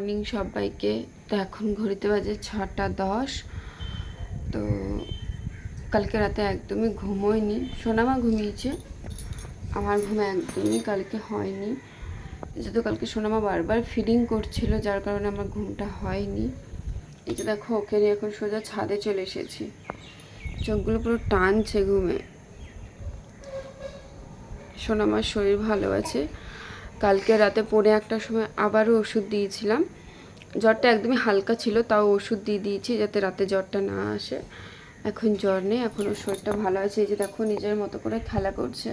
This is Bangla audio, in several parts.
মর্নিং সবাইকে তো এখন ঘড়িতে বাজে ছটা দশ। তো কালকে রাতে একদমই ঘুমোয়নি। সোনামা ঘুমিয়েছে। আমার ঘুম একদমই কালকে হয়নি। যেহেতু কালকে সোনামা বারবার ফিডিং করছিল, যার কারণে আমার ঘুমটা হয়নি। যে দেখো, ওকে নিয়ে এখন সোজা ছাদে চলে এসেছি। চোখগুলো পুরো টানছে ঘুমে। সোনামার শরীর ভালো আছে। কালকে রাতে পৌনে একটার সময় আবারও ওষুধ দিয়েছিলাম। জ্বরটা একদমই হালকা ছিল, তাও ওষুধ দিয়ে দিয়েছি যাতে রাতে জ্বরটা না আসে। এখন জ্বর নেই এখন ওর শরীরটা ভালো আছে, এই যে দেখো নিজের মতো করে খেলা করছে।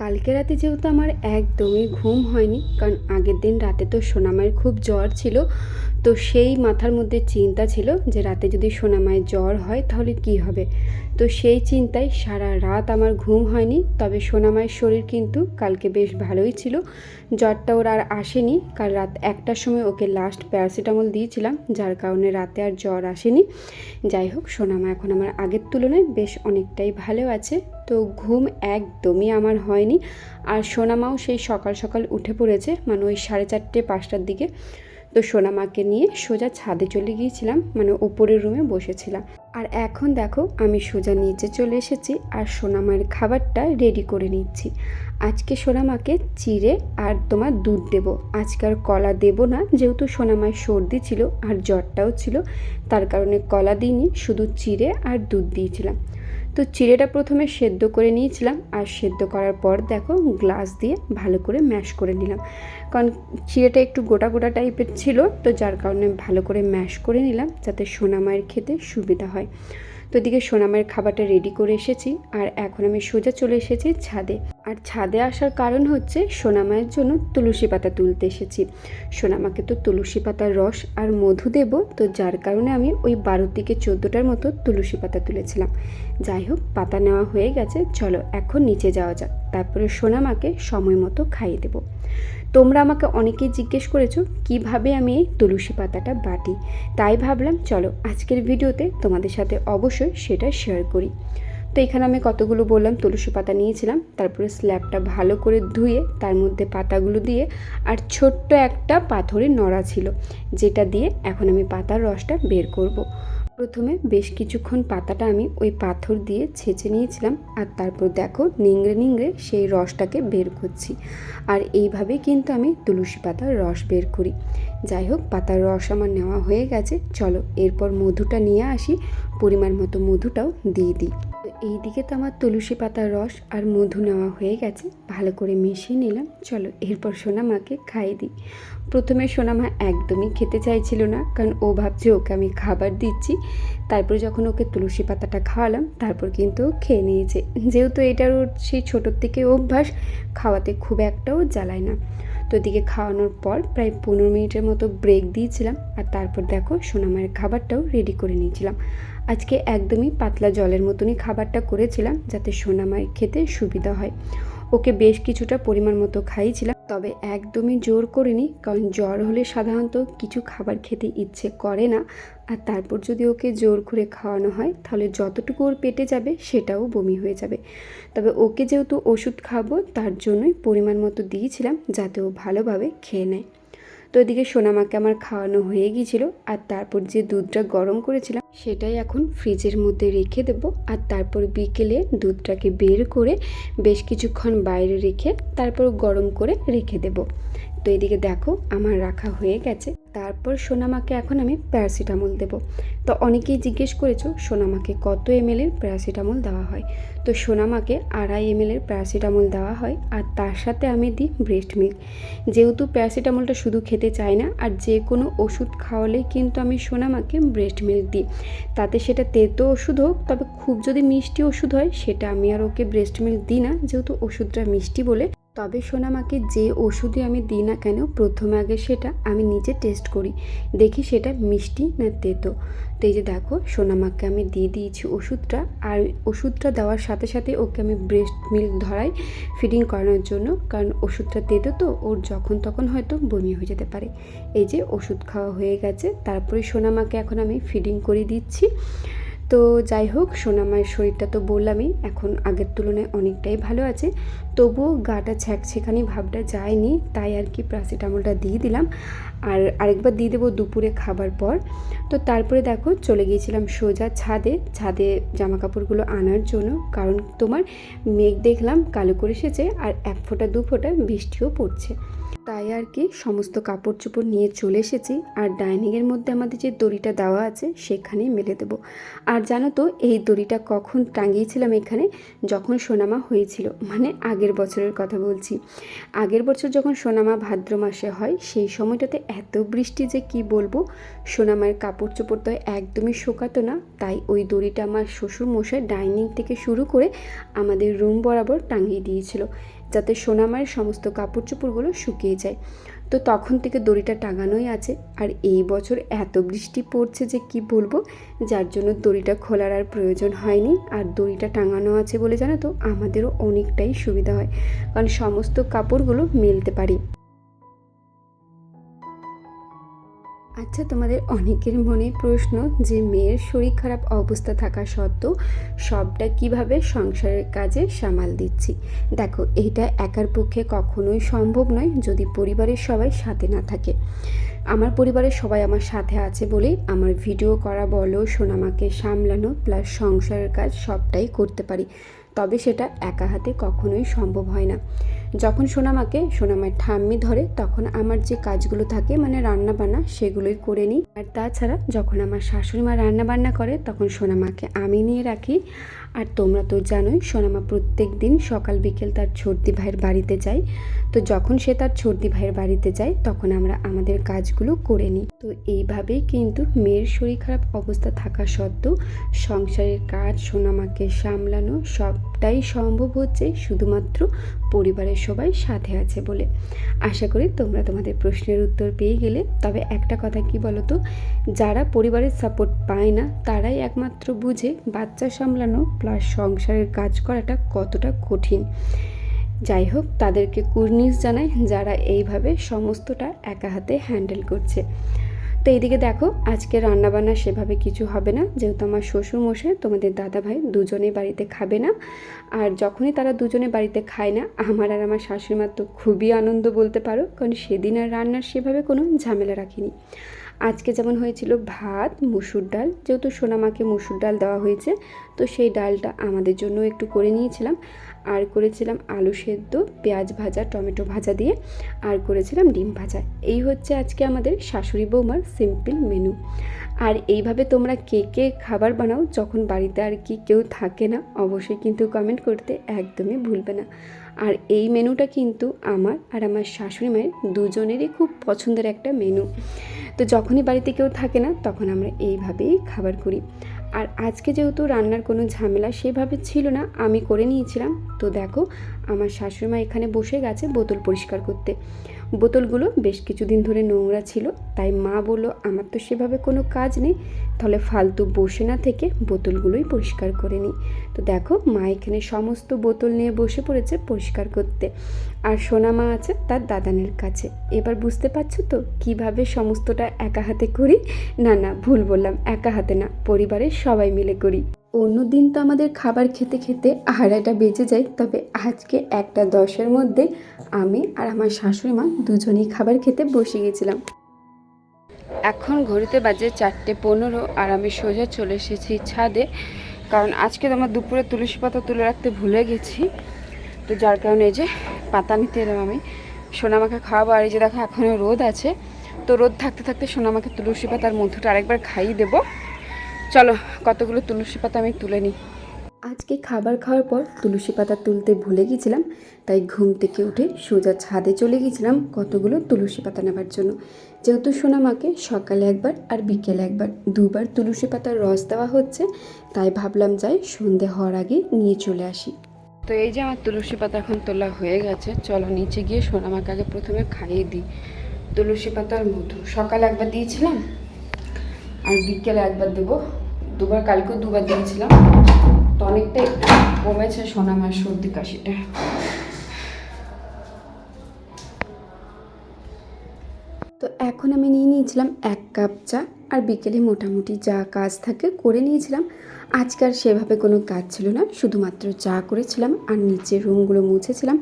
কালকে রাতে যেহেতু আমার একদমই ঘুম হয়নি, কারণ আগের দিন রাতে তো সোনামায়ের খুব জ্বর ছিল তো সেই মাথার মধ্যে চিন্তা ছিল যে রাতে যদি সোনামায়ের জ্বর হয় তাহলে কি হবে? তো সেই চিন্তায় সারা রাত আমার ঘুম হয়নি, তবে সোনামায়ের শরীর কিন্তু কালকে বেশ ভালোই ছিল। জ্বরটা ওর আর আসেনি, কাল রাত একটার সময় ওকে লাস্ট প্যারাসিটামল দিয়েছিলাম, যার কারণে রাতে আর জ্বর আসেনি। যাই হোক সোনামা এখন আমার আগের তুলনায় বেশ অনেকটাই ভালো আছে, তো ঘুম একদমই আমার হয়নি। আর সোনামাও সেই সকাল সকাল উঠে পড়েছে মানে ওই সাড়ে চারটে পাঁচটার দিকে। তো সোনামাকে নিয়ে সোজা ছাদে চলে গিয়েছিলাম মানে ওপরের রুমে বসেছিলাম। আর এখন দেখো, আমি সোজা নিচে চলে এসেছি আর সোনামায়ের খাবারটা রেডি করে নিচ্ছি। আজকে সোনামাকে চিড়ে আর তোমার দুধ দেব। আজকে আর কলা দেব না, যেহেতু সোনামায়ের সর্দি ছিল আর জ্বরটাও ছিল, তার কারণে কলা দিইনি, শুধু চিড়ে আর দুধ দিয়েছিলাম। তো চিড়েটা প্রথমে সেদ্ধ করে নিয়েছিলাম আর সেদ্ধ করার পর দেখো গ্লাস দিয়ে ভালো করে ম্যাশ করে নিলাম। কারণ চিড়েটা একটু গোটা গোটা টাইপের ছিল, তো যার কারণে ভালো করে ম্যাশ করে নিলাম যাতে সোনামায়ের খেতে সুবিধা হয়। তো এদিকে সোনামায়ের খাবারটা রেডি করে এসেছি আর এখন আমি সোজা চলে এসেছি ছাদে। আর ছাদে আসার কারণ হচ্ছে সোনামায়ের জন্য তুলসী পাতা তুলতে এসেছি। সোনামাকে তো তুলসী পাতার রস আর মধু দেব, তো যার কারণে আমি ওই বারো থেকে চোদ্দোটার মতো তুলসী পাতা তুলেছিলাম। যাই হোক, পাতা নেওয়া হয়ে গেছে, চলো এখন নিচে যাওয়া যাক। তারপরে সোনামাকে সময় মতো খাইয়ে দেবো। তোমরা আমাকে অনেকেই জিজ্ঞেস করেছ, কীভাবে আমি এই তুলসী পাতাটা বাটি? তাই ভাবলাম, চলো আজকের ভিডিওতে তোমাদের সাথে অবশ্যই সেটা শেয়ার করি। তো এখানে আমি কতগুলো বললাম, তুলসী পাতা নিয়েছিলাম, তারপরে স্ল্যাবটা ভালো করে ধুয়ে তার মধ্যে পাতাগুলো দিয়ে আর ছোট্ট একটা পাথরের নড়া ছিল, যেটা দিয়ে এখন আমি পাতার রসটা বের করব। প্রথমে বেশ কিছুক্ষণ পাতাটা আমি ওই পাথর দিয়ে ছেঁচে নিয়েছিলাম আর তারপর দেখো নিংড়ে নিংড়ে সেই রসটাকে বের করছি। আর এইভাবেই কিন্তু আমি তুলসী পাতার রস বের করি। যাই হোক, পাতার রস আমার নেওয়া হয়ে গেছে, চলো এরপর মধুটা নিয়ে আসি, পরিমাণ মতো মধুটাও দিয়ে দিই। এই দিকে তো আমার তুলসী পাতার রস আর মধু নেওয়া হয়ে গেছে। ভালো করে মিশিয়ে নিলাম। চলো, এরপর সোনামাকে খাইয়ে দিই। প্রথমে সোনামা একদমই খেতে চাইছিল না, কারণ ও ভাবছে ওকে আমি খাবার দিচ্ছি। তারপর যখন ওকে তুলসী পাতাটা খাওয়ালাম, তারপর কিন্তু খেয়ে নিয়েছে। যেহেতু এটার ওর সেই ছোটোর থেকে অভ্যাস, খাওয়াতে খুব একটাও জ্বালায় না। তো এদিকে খাওয়ানোর পর প্রায় পনেরো মিনিটের মতো ব্রেক দিয়েছিলাম। আর তারপর দেখো সোনামায়ের খাবারটাও রেডি করে নিয়েছিলাম। আজকে একদমই পাতলা জলের মতনই খাবারটা করেছিলাম যাতে সোনামায়ের খেতে সুবিধা হয়। ওকে বেশ কিছুটা পরিমাণ মতো খাইয়েছিলাম, তবে একদমই জোর করিনি, কারণ জ্বর হলে সাধারণত কিছু খাবার খেতে ইচ্ছে করে না। আর তারপর যদি ওকে জোর করে খাওয়ানো হয়, তাহলে যতটুকু ওর পেটে যাবে সেটাও বমি হয়ে যাবে। তবে ওকে যেহেতু ওষুধ খাব, তার জন্যই পরিমাণ মতো দিয়েছিলাম যাতে ও ভালোভাবে খেয়ে নেয়। তো এদিকে সোনামাকে আমার খাওয়ানো হয়ে গিয়েছিল, আর তারপর যে দুধটা গরম করেছিলাম সেটাই এখন ফ্রিজের মধ্যে রেখে দেব। আর তারপর বিকেলে দুধটাকে বের করে বেশ কিছুক্ষণ বাইরে রেখে তারপর গরম করে রেখে দেব। তো এদিকে দেখো, আমার রাখা হয়ে গেছে। তারপর সোনামাকে এখন আমি প্যারাসিটামল দেবো। তো অনেকেই জিজ্ঞেস করেছ, সোনামাকে কত এমএলের প্যারাসিটামল দেওয়া হয়? তো সোনামাকে আড়াই এমএলের প্যারাসিটামল দেওয়া হয় আর তার সাথে আমি দিই ব্রেস্ট মিল্ক যেহেতু প্যারাসিটামলটা শুধু খেতে চাই না, আর যে কোনো ওষুধ খাওয়ালেই কিন্তু আমি সোনামাকে ব্রেস্ট মিল্ক দিই। তাতে সেটা তেতো ওষুধ হোক, তবে খুব যদি মিষ্টি ওষুধ হয়, সেটা আমি আর ওকে ব্রেস্ট মিল্ক দিই না, যেহেতু ওষুধটা মিষ্টি বলে তবে সোনামাকে যে ওষুধই আমি দিই না কেন, প্রথমে আগে সেটা আমি নিজে টেস্ট করি। দেখি সেটা মিষ্টি না তেতো। তো এই যে দেখো সোনামাকে আমি দিয়ে দিয়েছি ওষুধটা, আর ওষুধটা দেওয়ার সাথে সাথে ওকে আমি ব্রেস্ট মিল্ক ধরাই ফিডিং করানোর জন্য। কারণ ওষুধটা তেতো তো, ওর যখন তখন হয়তো বমি হয়ে যেতে পারে। এই যে ওষুধ খাওয়া হয়ে গেছে, তারপরে সোনামাকে এখন আমি ফিডিং করে দিচ্ছি। তো যাই হোক সোনামায়ের শরীরটা তো বললামই, এখন আগের তুলনায় অনেকটাই ভালো আছে। তবুও গাটা ছ্যাঁকছেখানি ভাবটা যায়নি, তাই আর কি প্যারাসিটামলটা দিয়ে দিলাম। আর আরেকবার দিয়ে দেবো দুপুরে খাবার পর। তো তারপরে দেখো চলে গিয়েছিলাম সোজা ছাদে ছাদে জামা কাপড়গুলো আনার জন্য। কারণ তোমার মেঘ দেখলাম কালো করে এসেছে আর এক ফোঁটা, দু ফোঁটা বৃষ্টিও পড়ছে। তাই আর কি সমস্ত কাপড় চোপড় নিয়ে চলে এসেছি। আর ডাইনিংয়ের মধ্যে আমাদের যে দড়িটা দেওয়া আছে সেখানেই মেলে দেবো। আর জানো তো, এই দড়িটা কখন টাঙিয়েছিলাম এখানে? যখন সোনামা হয়েছিল। মানে আগের বছরের কথা বলছি। আগের বছর যখন সোনামা ভাদ্র মাসে হয়, সেই সময়টাতে এত বৃষ্টি যে কি বলব? সোনামায়ের কাপড় চোপড় তো একদমই শোকাতো না। তাই ওই দড়িটা আমার শ্বশুর মশাই ডাইনিং থেকে শুরু করে আমাদের রুম বরাবর টাঙিয়ে দিয়েছিল। যাতে সোনামায়ের সমস্ত কাপড় চোপড়গুলো শুকিয়ে যায়। তো তখন থেকে দড়িটা টাঙানোই আছে। আর এই বছর এত বৃষ্টি পড়ছে যে কি বলব? যার জন্য দড়িটা খোলার আর প্রয়োজন হয়নি। আর দড়িটা টাঙানো আছে বলে জানো তো, আমাদেরও অনেকটাই সুবিধা হয়। কারণ সমস্ত কাপড়গুলো মেলতে পারি। আচ্ছা তোমাদের অনেকের মনে প্রশ্ন যে মেয়ের শরীর খারাপ অবস্থা থাকা সত্ত্বেও সবটা কীভাবে সংসারের কাজে সামাল দিচ্ছি? দেখো এইটা একার পক্ষে কখনোই সম্ভব নয় যদি পরিবারের সবাই সাথে না থাকে। আমার পরিবারের সবাই আমার সাথে আছে বলেই আমার ভিডিও করা, বলো, সোনামাকে সামলানো প্লাস সংসারের কাজ সবটাই করতে পারি। তবে সেটা একা হাতে কখনোই সম্ভব হয় না। যখন সোনামাকে সোনামার ঠাম্মি ধরে, তখন আমার যে কাজগুলো থাকে মানে রান্না বান্না সেগুলোই করে নিই। আর তাছাড়া যখন আমার শাশুড়ি মা রান্না বান্না করে, তখন সোনামাকে আমি নিয়ে রাখি। আর তোমরা তো জানোই, সোনামা প্রত্যেক দিন সকাল, বিকেল তার ছর্দি ভাইয়ের বাড়িতে যায়। তো যখন সে তার ছর্দি ভাইয়ের বাড়িতে যায়, তখন আমরা আমাদের কাজগুলো করে নিই। তো এইভাবেই কিন্তু মেয়ের শরীর খারাপ অবস্থা থাকা সত্ত্বেও সংসারের কাজ, সোনামাকে সামলানো সবটাই সম্ভব হচ্ছে। শুধুমাত্র পরিবারের সবাই সাথে আছে বলে। আশা করি তোমরা তোমাদের প্রশ্নের উত্তর পেয়ে গেলে। তবে একটা কথা কি বলো তো যারা পরিবারের সাপোর্ট পায় না, তারাই একমাত্র বুঝে বাচ্চা সামলানো প্লাস সংসারের কাজ করাটা কতটা কঠিন। যাই হোক, তাদেরকে কুর্নিশ জানাই যারা এইভাবে সমস্তটা একা হাতে হ্যান্ডেল করছে। তো এইদিকে দেখো, আজকে রান্নাবান্না সেভাবে কিছু হবে না। যেহেতু আমার শ্বশুর মশাই তোমাদের দাদা ভাই দুজনেই বাড়িতে খাবে না। আর যখনই তারা দুজনে বাড়িতে খায় না, আমার আর আমার শাশুড়িমার তো খুবই আনন্দ বলতে পারো, কারণ সেদিন আর রান্নার সেভাবে কোনো ঝামেলা রাখিনি। আজকে যেমন হয়েছিল ভাত, মুসুর ডাল, যেহেতু সোনামাকে মুসুর ডাল দেওয়া হয়েছে, তো সেই ডালটা আমাদের জন্য একটু করে নিয়েছিলাম। আর করেছিলাম আলু সেদ্ধ, পেঁয়াজ ভাজা, টমেটো ভাজা দিয়ে আর করেছিলাম ডিম ভাজা। এই হচ্ছে আজকে আমাদের শাশুড়ি বৌমার সিম্পল মেনু। আর এইভাবে তোমরা কে কে খাবার বানাও যখন বাড়িতে আর কি কেউ থাকে না, অবশ্যই কিন্তু কমেন্ট করতে একদমই ভুলবে না। আর এই মেনুটা কিন্তু আমার আর আমার শাশুড়ি মায়ের দুজনেরই খুব পছন্দের একটা মেনু। তো যখনই বাড়িতে কেউ থাকে না, তখন আমরা এইভাবেই খাবার করি। আর আজকে যেহেতু রান্নার কোনো ঝামেলা সেভাবে ছিল না, আমি করে নিয়েছিলাম। তো দেখো, আমার শাশুড়ি মা এখানে বসে গেছে বোতল পরিষ্কার করতে। বোতলগুলো বেশ কিছুদিন ধরে নোংরা ছিল, তাই মা বলল, আমার তো সেভাবে কোনো কাজ নেই, তাহলে ফালতু বসে না থেকে বোতলগুলোই পরিষ্কার করে নিই। তো দেখো, মা এখানে সমস্ত বোতল নিয়ে বসে পড়েছে পরিষ্কার করতে। আর সোনা মা আছে তার দাদানের কাছে। এবার বুঝতে পারছ তো, কীভাবে সমস্তটা একা হাতে করি? না না, ভুল বললাম, একা হাতে না, পরিবারের সবাই মিলে করি। অন্য দিন তো আমাদের খাবার খেতে খেতে আড়াইটা বেজে যায়, তবে আজকে একটা দশের মধ্যে আমি আর আমার শাশুড়ি মা দুজনেই খাবার খেতে বসে গেছিলাম। এখন ঘড়িতে বাজে চারটে পনেরো আর আমি সোজা চলে এসেছি ছাদে, কারণ আজকে তো আমার দুপুরে তুলসী পাতা তুলে রাখতে ভুলে গেছি। তো যার কারণে এই যে পাতা নিতে এলাম আমি, সোনামাকে খাওয়াবো, আর এই যে দেখো এখনও রোদ আছে। তো রোদ থাকতে থাকতে সোনামাকে তুলসী পাতার মধুটা আরেকবার খাইয়ে দেবো। চলো কতগুলো তুলসী পাতা আমি তুলে নিই। আজকে খাবার খাওয়ার পর তুলসী পাতা তুলতে ভুলে গেছিলাম তাই ঘুম থেকে উঠে সোজা ছাদে চলে গেছিলাম কতগুলো তুলসী পাতা নেবার জন্য। যেহেতু সোনামাকে সকালে একবার আর বিকেলে একবার দুবার তুলসী পাতার রস দেওয়া হচ্ছে তাই ভাবলাম যাই সন্ধে হওয়ার আগে নিয়ে চলে আসি। তো এই যে আমার তুলসী পাতা এখন তোলা হয়ে গেছে চলো নিচে গিয়ে সোনামাকে আগে প্রথমে খাইয়ে দিই। তুলসী পাতার মধু সকালে একবার দিয়েছিলাম আর বিকেলে একবার দেবো। দুবার, কালকেও দুবার দিয়েছিলাম। তো অনেকটাই কমেছে সোনা সোনামার সর্দি কাশিটা। তো এখন আমি নিয়ে নিয়েছিলাম এক কাপ চা, আর বিকেলে মোটামুটি যা কাজ থাকে করে নিয়েছিলাম। আজকে আর সেভাবে কোনো কাজ ছিল না, শুধুমাত্র চা করেছিলাম, আর নিচের রুমগুলো মুছেছিলাম।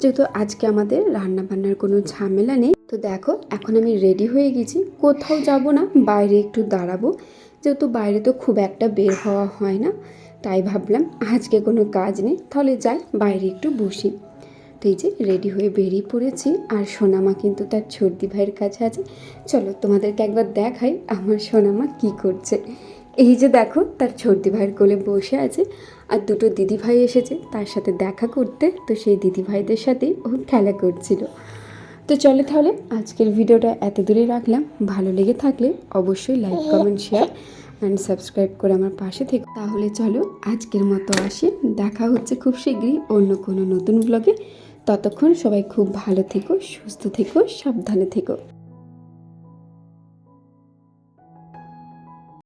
যেহেতু আজকে আমাদের রান্না বান্নার কোনো ঝামেলা নেই। তো দেখো, এখন আমি রেডি হয়ে গেছি। কোথাও যাব না, বাইরে একটু দাঁড়াবো। যেহেতু বাইরে তো খুব একটা বের হওয়া হয় না, তাই ভাবলাম আজকে কোনো কাজ নেই, তাহলে যাই, বাইরে একটু বসি। তো এই যে রেডি হয়ে বেরিয়ে পড়েছি, আর সোনামা কিন্তু তার ছর্দি ভাইয়ের কাছে আছে। চলো তোমাদেরকে একবার দেখাই আমার সোনামা কি করছে। এই যে দেখো, তার ছর্দি ভাইয়ের কোলে বসে আছে, আর দুটো দিদি ভাই এসেছে, তার সাথে দেখা করতে, তো সেই দিদি ভাইদের সাথেই ও খেলা করছিল। তো চলে তাহলে আজকের ভিডিওটা এত দূরে রাখলাম। ভালো লেগে থাকলে অবশ্যই like comment share and subscribe করে আমার পাশে থেকে। তাহলে চলো আজকের মতো আসি। দেখা হচ্ছে খুব শীঘ্রই অন্য কোনো নতুন ব্লগে ততক্ষণ সবাই খুব ভালো থেকো, সুস্থ থেকো, সাবধানে থেকো।